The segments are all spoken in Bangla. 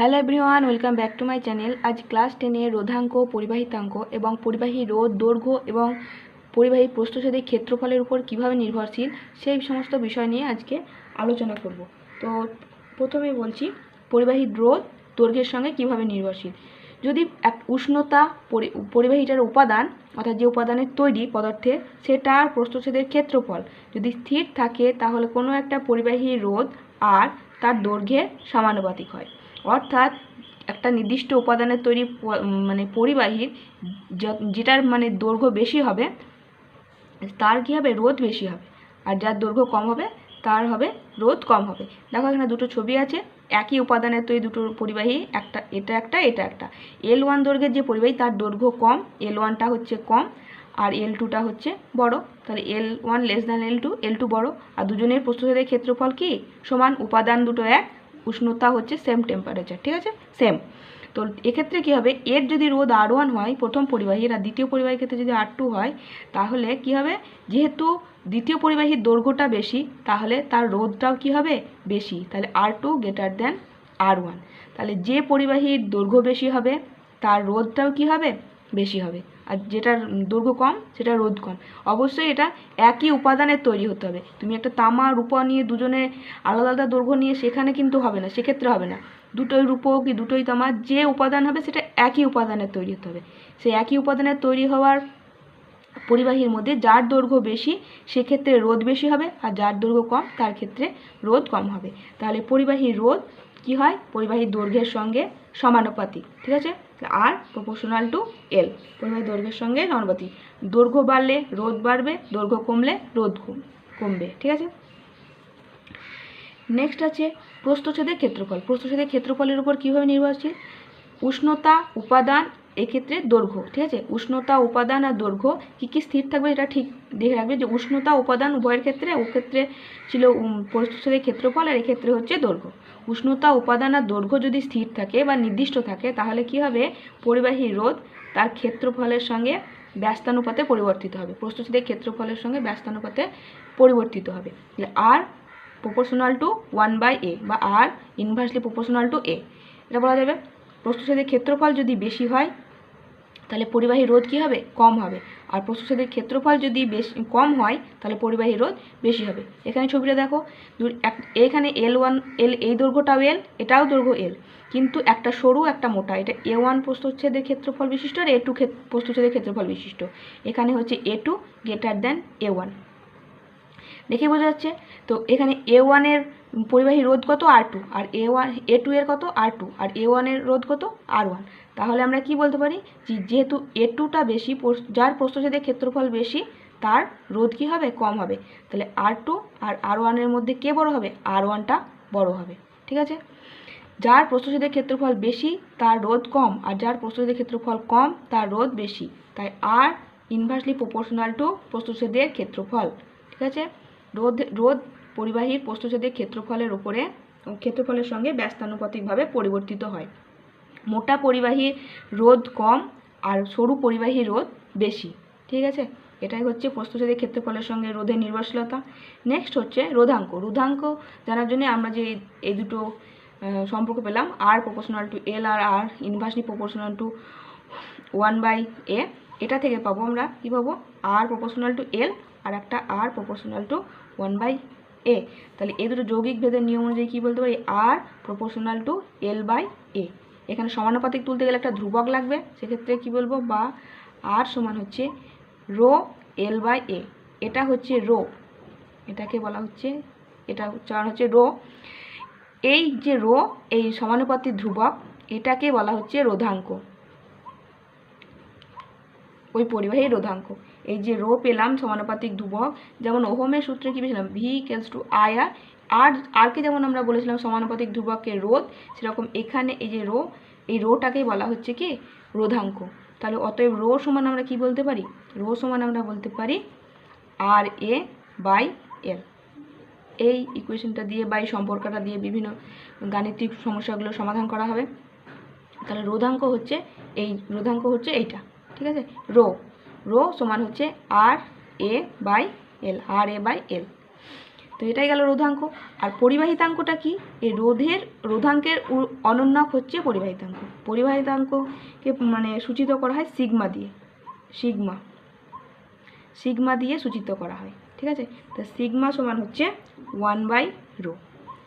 Hello everyone welcome back to my channel আজ ক্লাস টেনে রোধাঙ্ক, পরিবাহিতাঙ্ক এবং পরিবাহী রোধ, দৈর্ঘ্য এবং পরিবাহী প্রস্থচ্ছেদের ক্ষেত্রফলের উপর কীভাবে নির্ভরশীল সেই সমস্ত বিষয় নিয়ে আজকে আলোচনা করব। তো প্রথমে বলছি, পরিবাহী রোধ দৈর্ঘ্যের সঙ্গে কীভাবে নির্ভরশীল? যদি এক উষ্ণতা পরি- পরিবাহীটার উপাদান, অর্থাৎ যে উপাদানের তৈরি পদার্থে সেটার প্রস্থচ্ছেদের ক্ষেত্রফল যদি স্থির থাকে, তাহলে কোনো একটা পরিবাহী রোধ আর তার দৈর্ঘ্যের সমানুপাতিক হয়। অর্থাৎ একটা নির্দিষ্ট উপাদানের তৈরি মানে পরিবাহীর য- যেটার মানে দৈর্ঘ্য বেশি হবে, তার কী হবে? রোধ বেশি হবে। আর যার দৈর্ঘ্য কম হবে, তার হবে রোধ কম হবে। দেখো এখানে দুটো ছবি আছে, একই উপাদানের তৈরি দুটো পরিবাহী, একটা এটা একটা এটা একটা। এল ওয়ান দৈর্ঘ্যের যে পরিবাহী, তার দৈর্ঘ্য কম এল ওয়ানটা হচ্ছে কম, আর এল টুটা হচ্ছে বড়। তাহলে L one less than L two L two বড়। আর দুজনের প্রস্তুতের ক্ষেত্রফল কি? সমান উপাদান দুটো এক উষ্ণতা হচ্ছে সেম টেম্পারেচার ঠিক আছে? সেম তো এক্ষেত্রে কী হবে? এর যদি রোদ আর ওয়ান হয়, প্রথম পরিবাহীর আর দ্বিতীয় পরিবাহীর ক্ষেত্রে যদি আর টু হয়, তাহলে কি হবে? যেহেতু দ্বিতীয় পরিবাহীর দৈর্ঘ্যটা বেশি, তাহলে তার রোধটাও কি হবে? বেশি। তাহলে R two greater than R one তাহলে যে পরিবাহীর দৈর্ঘ্য বেশি হবে, তার রোধটাও কি হবে? বেশি হবে। আর যেটার দৈর্ঘ্য কম সেটা রোধ কম। অবশ্যই এটা একই উপাদানের তৈরি হতে হবে। তুমি একটা তামা, রূপা নিয়ে দুজনে আলাদা আলাদা দৈর্ঘ্য নিয়ে সেখানে কিন্তু হবে না, সেক্ষেত্রে হবে না। দুটোই রূপো কি দুটোই তামা, যে উপাদান হবে সেটা একই উপাদানের তৈরি হতে হবে। সেই একই উপাদানের তৈরি হওয়ার পরিবাহীর মধ্যে যার দৈর্ঘ্য বেশি, সেক্ষেত্রে রোধ বেশি হবে আর যার দৈর্ঘ্য কম, তার ক্ষেত্রে রোধ কম হবে। তাহলে পরিবাহী রোধ কি হয়? পরিবাহী দৈর্ঘ্যের সঙ্গে সমানুপাতিক, ঠিক আছে? আর প্রপোর্শনাল টু এল পরিবাহী দৈর্ঘ্যের সঙ্গে নর্মতি দৈর্ঘ্য বাড়লে রোদ বাড়বে, দৈর্ঘ্য কমলে রোদ কম- কমবে, ঠিক আছে? নেক্সট আছে প্রস্থচ্ছেদের ক্ষেত্রফল। প্রস্থচ্ছেদের ক্ষেত্রফলের উপর কীভাবে নির্ভরশীল? উষ্ণতা, উপাদান এক্ষেত্রে দৈর্ঘ্য ঠিক আছে? উষ্ণতা উপাদান আর দৈর্ঘ্য কী কী স্থির থাকবে এটা ঠিক দেখে রাখবে যে উষ্ণতা উপাদান উভয়ের ক্ষেত্রে ও ক্ষেত্রে ছিল উম, প্রস্থচ্ছেদের ক্ষেত্রফল আর এক্ষেত্রে হচ্ছে দৈর্ঘ্য। উষ্ণতা উপাদান আর দৈর্ঘ্য যদি স্থির থাকে বা নির্দিষ্ট থাকে তাহলে কি হবে? পরিবাহী রোধ তার ক্ষেত্রফলের সঙ্গে ব্যস্তানুপাতে পরিবর্তিত হবে। প্রস্থচ্ছেদের ক্ষেত্রফলের সঙ্গে ব্যস্তানুপাতে পরিবর্তিত হবে। R proportional to one by A বা R inversely proportional to A এটা বলা যাবে? প্রস্থচ্ছেদের ক্ষেত্রফল যদি বেশি হয়, তাহলে পরিবাহী রোধ কী হবে? কম হবে। আর প্রস্থচ্ছেদের ক্ষেত্রফল যদি বেশি, কম হয়, তাহলে পরিবাহী রোধ বেশি হবে। এখানে ছবিটা দেখো। এখানে এল ওয়ান এল এই দৈর্ঘ্যটাও এল এটাও দৈর্ঘ্য এল কিন্তু একটা সরু, একটা মোটা। এটা এ ওয়ান প্রস্থচ্ছেদের ক্ষেত্রফল বিশিষ্ট আর এ টু প্রস্থচ্ছেদের ক্ষেত্রফল বিশিষ্ট। এখানে হচ্ছে A two greater than A one দেখে বোঝা যাচ্ছে। তো এখানে এ ওয়ানের পরিবাহী রোধ কত? R two R A one A two এর কত? আর টু আর এ ওয়ানের রোধ কত? আর ওয়ান তাহলে আমরা কি বলতে পারি? যেহেতু এ টুটা বেশি যার প্রস্থচ্ছেদের ক্ষেত্রফল বেশি, তার রোধ কি হবে? কম হবে। তাহলে আর টু আর আর ওয়ানের মধ্যে কে বড় হবে? আর ওয়ানটা বড় হবে। ঠিক আছে? যার প্রস্থচ্ছেদের ক্ষেত্রফল বেশি, তার রোধ কম। আর যার প্রস্থচ্ছেদের ক্ষেত্রফল কম, তার রোধ বেশি। তাই আর ইনভার্সলি প্রপোর্শনাল টু প্রস্থচ্ছেদের ক্ষেত্রফল। ঠিক আছে? রোধ রোধ পরিবাহীর প্রস্থচ্ছেদের ক্ষেত্রফলের উপরে, ক্ষেত্রফলের সঙ্গে ব্যস্তানুপাতিকভাবে পরিবর্তিত হয়। মোটা পরিবাহী রোধ কম আর সরু পরিবাহী রোধ বেশি, ঠিক আছে? এটাই হচ্ছে প্রস্থচ্ছেদের ক্ষেত্রফলের সঙ্গে রোধের নির্ভরশীলতা। নেক্সট হচ্ছে রোধাঙ্ক। রোধাঙ্ক জানার জন্য আমরা যে এই দুটো সম্পর্ক পেলাম R proportional to L R R inversely proportional to one by A এটা থেকে পাবো আমরা, কী পাবো? আর প্রপোর্শনাল টু এল আর একটা R proportional to one by A তাহলে এ দুটো যৌগিক ভেদের নিয়ম অনুযায়ী কী বলতে পারি? R proportional to L by A এখানে সমানুপাতিক তুলতে গেলে একটা ধ্রুবক লাগবে। সেক্ষেত্রে কি বলব? বা আর সমান হচ্ছে রো এল বাই এ এটা হচ্ছে রো। এটাকে বলা হচ্ছে, এটা উচ্চারণ হচ্ছে রো। এই যে রো, এই সমানুপাতিক ধ্রুবক, এটাকে বলা হচ্ছে রোধাঙ্ক। ওই পরিবাহী রোধাঙ্ক। এই যে রো পেলাম সমানুপাতিক ধ্রুবক, যেমন ওহমের সূত্রে কি পেয়েছিলাম? V equals to I R আর আরকে যেমন আমরা বলেছিলাম সমানুপাতিক ধ্রুবকের রোধ, সেরকম এখানে এই যে রো, এই রোটাকেই বলা হচ্ছে কি? রোধাঙ্ক। তাহলে অতএব রো সমান আমরা কি বলতে পারি? রো সমান আমরা বলতে পারি আর এ বাই এল এই ইকুয়েশনটা দিয়ে বা এই সম্পর্কটা দিয়ে বিভিন্ন গাণিতিক সমস্যাগুলো সমাধান করা হবে। তাহলে রোধাঙ্ক হচ্ছে এই, রোধাঙ্ক হচ্ছে এইটা, ঠিক আছে? রো। রো সমান হচ্ছে আর এ by L, R A by এল। তো এটাই গেল রোধাঙ্ক। আর পরিবাহিতাঙ্কটা কি? এই রোধের, রোধাঙ্কের অনন্যক হচ্ছে পরিবাহিতাঙ্ক। পরিবাহিতাঙ্ককে মানে সূচিত করা হয় সিগমা দিয়ে। সিগমা। সিগমা দিয়ে সূচিত করা হয়। ঠিক আছে? তো সিগমা সমান হচ্ছে ওয়ান বাই রো।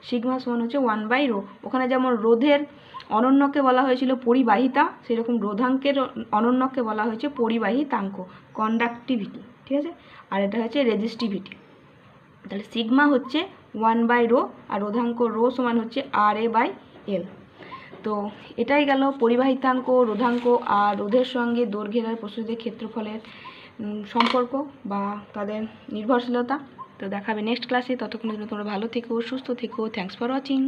সিগমা সমান হচ্ছে ওয়ান বাই রো। ওখানে যেমন রোধের অনন্যকে বলা হয়েছিল পরিবাহিতা, সেরকম রোধাঙ্কের অনন্যকে বলা হয়েছে পরিবাহিতাঙ্ক কন্ডাক্টিভিটি ঠিক আছে? আর এটা হচ্ছে রেজিস্টিভিটি তাহলে সিগমা হচ্ছে ওয়ান বাই রো আর রোধাঙ্ক রো সমান হচ্ছে আর এ বাই এল তো এটাই গেল পরিবাহিতাঙ্ক, রোধাঙ্ক আর রোধের সঙ্গে দৈর্ঘ্যের আর প্রস্তুতির ক্ষেত্রফলের সম্পর্ক বা তাদের নির্ভরশীলতা। তো দেখাবে নেক্সট ক্লাসে ততক্ষণের জন্য তোমরা ভালো থেকো, সুস্থ থেকো। Thanks for watching